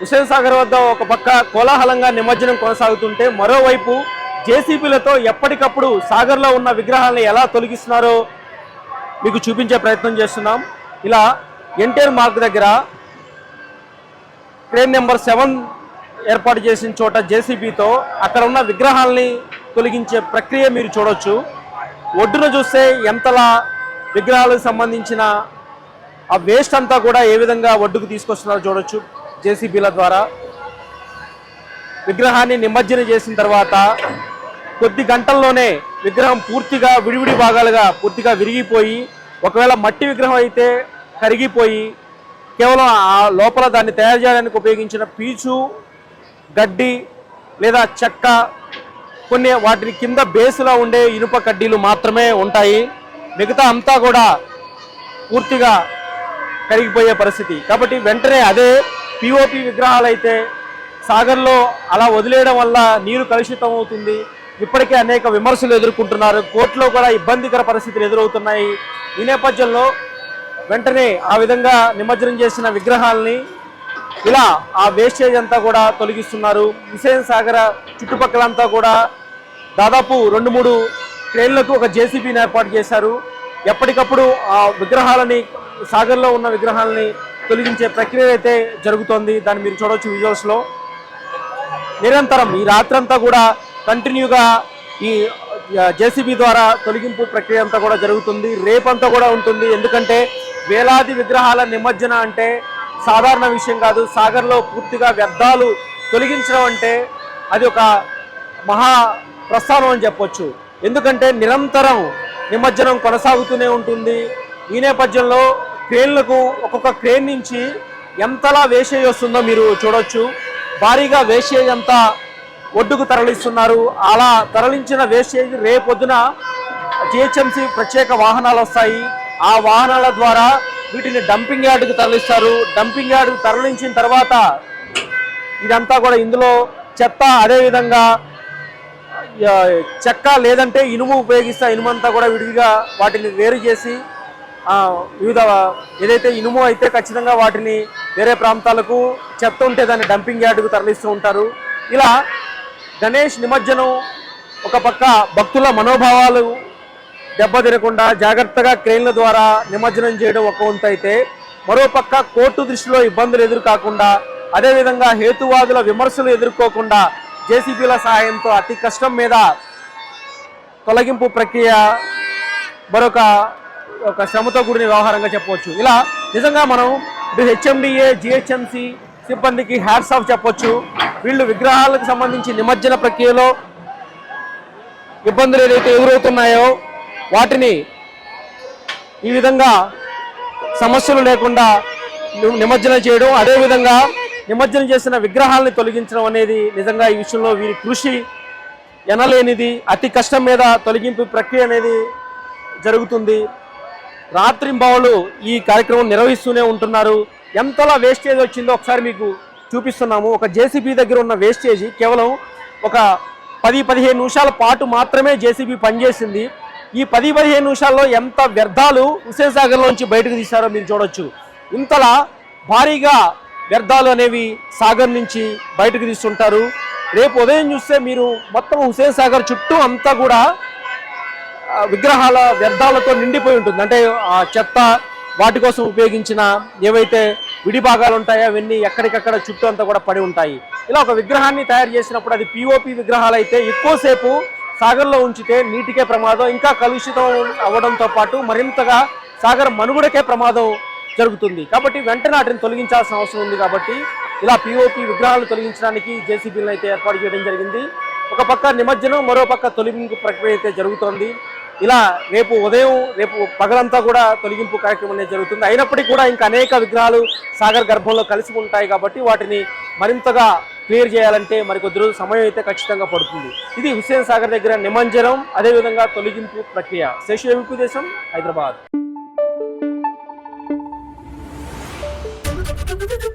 హుసేన్ సాగర్ వద్ద ఒక పక్క కోలాహలంగా నిమజ్జనం కొనసాగుతుంటే మరోవైపు జేసీబీలతో ఎప్పటికప్పుడు సాగర్లో ఉన్న విగ్రహాలను ఎలా తొలగిస్తున్నారో మీకు చూపించే ప్రయత్నం చేస్తున్నాం. ఇలా ఎన్టీఆర్ మార్క్ దగ్గర క్రేన్ నెంబర్ సెవెన్ ఏర్పాటు చేసిన చోట జేసీబీతో అక్కడ ఉన్న విగ్రహాలని తొలగించే ప్రక్రియ మీరు చూడొచ్చు. ఒడ్డున చూస్తే ఎంతలా విగ్రహాలకు సంబంధించిన ఆ వేస్ట్ అంతా కూడా ఏ విధంగా ఒడ్డుకు తీసుకొస్తున్నారో చూడొచ్చు. జేసీబీల ద్వారా విగ్రహాన్ని నిమజ్జనం చేసిన తర్వాత కొద్ది గంటల్లోనే విగ్రహం పూర్తిగా విడివిడి భాగాలుగా పూర్తిగా విరిగిపోయి ఒకవేళ మట్టి విగ్రహం అయితే కరిగిపోయి కేవలం ఆ లోపల దాన్ని తయారు చేయడానికి ఉపయోగించిన పీచు గడ్డి లేదా చెక్క కొన్ని వాటిని కింద బేస్లో ఉండే ఇనుప కడ్డీలు మాత్రమే ఉంటాయి. మిగతా అంతా కూడా పూర్తిగా కరిగిపోయే పరిస్థితి. కాబట్టి వెంటనే అదే పిఓపి విగ్రహాలు అయితే సాగర్లో అలా వదిలేయడం వల్ల నీరు కలుషితం అవుతుంది. ఇప్పటికే అనేక విమర్శలు ఎదుర్కొంటున్నారు. కోర్టులో కూడా ఇబ్బందికర పరిస్థితులు ఎదురవుతున్నాయి. ఈ నేపథ్యంలో వెంటనే ఆ విధంగా నిమజ్జనం చేసిన విగ్రహాలని ఇలా ఆ వేస్టేజ్ అంతా కూడా తొలగిస్తున్నారు. హుసేన్ సాగర చుట్టుపక్కలంతా కూడా దాదాపు రెండు మూడు ట్రైన్లకు ఒక జేసీబీని ఏర్పాటు చేశారు. ఎప్పటికప్పుడు ఆ విగ్రహాలని సాగర్లో ఉన్న విగ్రహాలని తొలగించే ప్రక్రియ అయితే జరుగుతోంది. దాన్ని మీరు చూడవచ్చు విజువల్స్లో నిరంతరం ఈ రాత్రంతా కూడా కంటిన్యూగా ఈ జేసీబీ ద్వారా తొలగింపు ప్రక్రియ అంతా కూడా జరుగుతుంది. రేపంతా కూడా ఉంటుంది. ఎందుకంటే వేలాది విగ్రహాల నిమజ్జన అంటే సాధారణ విషయం కాదు. సాగర్లో పూర్తిగా వ్యర్థాలు తొలగించడం అంటే అది ఒక మహా ప్రస్థానం అని చెప్పొచ్చు. ఎందుకంటే నిరంతరం నిమజ్జనం కొనసాగుతూనే ఉంటుంది. ఈ నేపథ్యంలో క్రేన్లకు ఒక్కొక్క క్రేన్ నుంచి ఎంతలా వేసేజ్ వస్తుందో మీరు చూడొచ్చు. భారీగా వేసేజ్ అంతా ఒడ్డుకు తరలిస్తున్నారు. అలా తరలించిన వేస్టేజ్ రేపొద్దున జిహెచ్ఎంసీ ప్రత్యేక వాహనాలు వస్తాయి. ఆ వాహనాల ద్వారా వీటిని డంపింగ్ యార్డుకు తరలిస్తారు. డంపింగ్ యార్డుకు తరలించిన తర్వాత ఇదంతా కూడా ఇందులో చెత్త అదేవిధంగా చెక్క లేదంటే ఇనుము ఉపయోగిస్తే ఇనుమంతా ఇనుము అంతా కూడా విడిగా వాటిని వేరు చేసి వివిధ ఏదైతే ఇనుము అయితే ఖచ్చితంగా వాటిని వేరే ప్రాంతాలకు చెత్త ఉంటే దాన్ని డంపింగ్ యార్డుకు తరలిస్తూ ఉంటారు. ఇలా గణేష్ నిమజ్జనం ఒక పక్క భక్తుల మనోభావాలు దెబ్బతినకుండా జాగ్రత్తగా క్రెయిన్ల ద్వారా నిమజ్జనం చేయడం ఒక వంతు అయితే మరోపక్క కోర్టు దృష్టిలో ఇబ్బందులు ఎదురు కాకుండా అదేవిధంగా హేతువాదుల విమర్శలు ఎదుర్కోకుండా జేసీబీల సహాయంతో అతి కష్టం మీద తొలగింపు ప్రక్రియ మరొక ఒక శ్రమతో కూడిన వ్యవహారంగా చెప్పవచ్చు. ఇలా నిజంగా మనం ఇటు హెచ్ఎండిఏ జిహెచ్ఎంసి సిబ్బందికి హ్యాట్స్ ఆఫ్ చెప్పొచ్చు. వీళ్ళు విగ్రహాలకు సంబంధించి నిమజ్జన ప్రక్రియలో ఇబ్బందులు ఏదైతే ఎదురవుతున్నాయో వాటిని ఈ విధంగా సమస్యలు లేకుండా నిమజ్జనం చేయడం అదేవిధంగా నిమజ్జనం చేసిన విగ్రహాలని తొలగించడం అనేది నిజంగా ఈ విషయంలో వీరి కృషి ఎనలేనిది. అతి కష్టం మీద తొలగింపు ప్రక్రియ అనేది జరుగుతుంది. రాత్రింబావులు ఈ కార్యక్రమం నిర్వహిస్తూనే ఉంటున్నారు. ఎంతలా వేస్టేజ్ వచ్చిందో ఒకసారి మీకు చూపిస్తున్నాము. ఒక జేసీబీ దగ్గర ఉన్న వేస్టేజ్ కేవలం ఒక పది పదిహేను నిమిషాల పాటు మాత్రమే జేసీబీ పనిచేసింది. ఈ పది పదిహేను నిమిషాల్లో ఎంత వ్యర్థాలు హుసేన్ సాగర్లోంచి బయటకు తీశారో మీరు చూడొచ్చు. ఇంతలా భారీగా వ్యర్థాలు అనేవి సాగర్ నుంచి బయటకు తీస్తుంటారు. రేపు ఉదయం చూస్తే మీరు మొత్తం హుసేన్ సాగర్ చుట్టూ అంతా కూడా విగ్రహాల వ్యర్థాలతో నిండిపోయి ఉంటుంది. అంటే ఆ చెత్త వాటి కోసం ఉపయోగించిన ఏవైతే విడి భాగాలు ఉంటాయో అవన్నీ ఎక్కడికక్కడ చుట్టూ అంతా కూడా పడి ఉంటాయి. ఇలా ఒక విగ్రహాన్ని తయారు చేసినప్పుడు అది పిఓపి విగ్రహాలు అయితే ఎక్కువసేపు సాగర్లో ఉంచితే నీటికే ప్రమాదం ఇంకా కలుషితం అవ్వడంతో పాటు మరింతగా సాగర్ మనుగడకే ప్రమాదం జరుగుతుంది. కాబట్టి వెంటనే వాటిని తొలగించాల్సిన అవసరం ఉంది కాబట్టి ఇలా పిఓపి విగ్రహాలు తొలగించడానికి జేసీబీలను అయితే ఏర్పాటు చేయడం జరిగింది. ఒక పక్క నిమజ్జనం మరో పక్క తొలగింపు ప్రక్రియ అయితే జరుగుతోంది. ఇలా రేపు ఉదయం రేపు పగలంతా కూడా తొలగింపు కార్యక్రమం అనేది జరుగుతుంది. అయినప్పటికీ కూడా ఇంకా అనేక విగ్రహాలు సాగర్ గర్భంలో కలిసి ఉంటాయి కాబట్టి వాటిని మరింతగా క్లియర్ చేయాలంటే మరి కొద్ది రోజులు సమయం అయితే ఖచ్చితంగా పడుతుంది. ఇది హుస్సేన్ సాగర్ దగ్గర నిమజ్జనం అదేవిధంగా తొలగింపు ప్రక్రియ. శేషు ఎంపీ దేశం హైదరాబాద్. Thank you.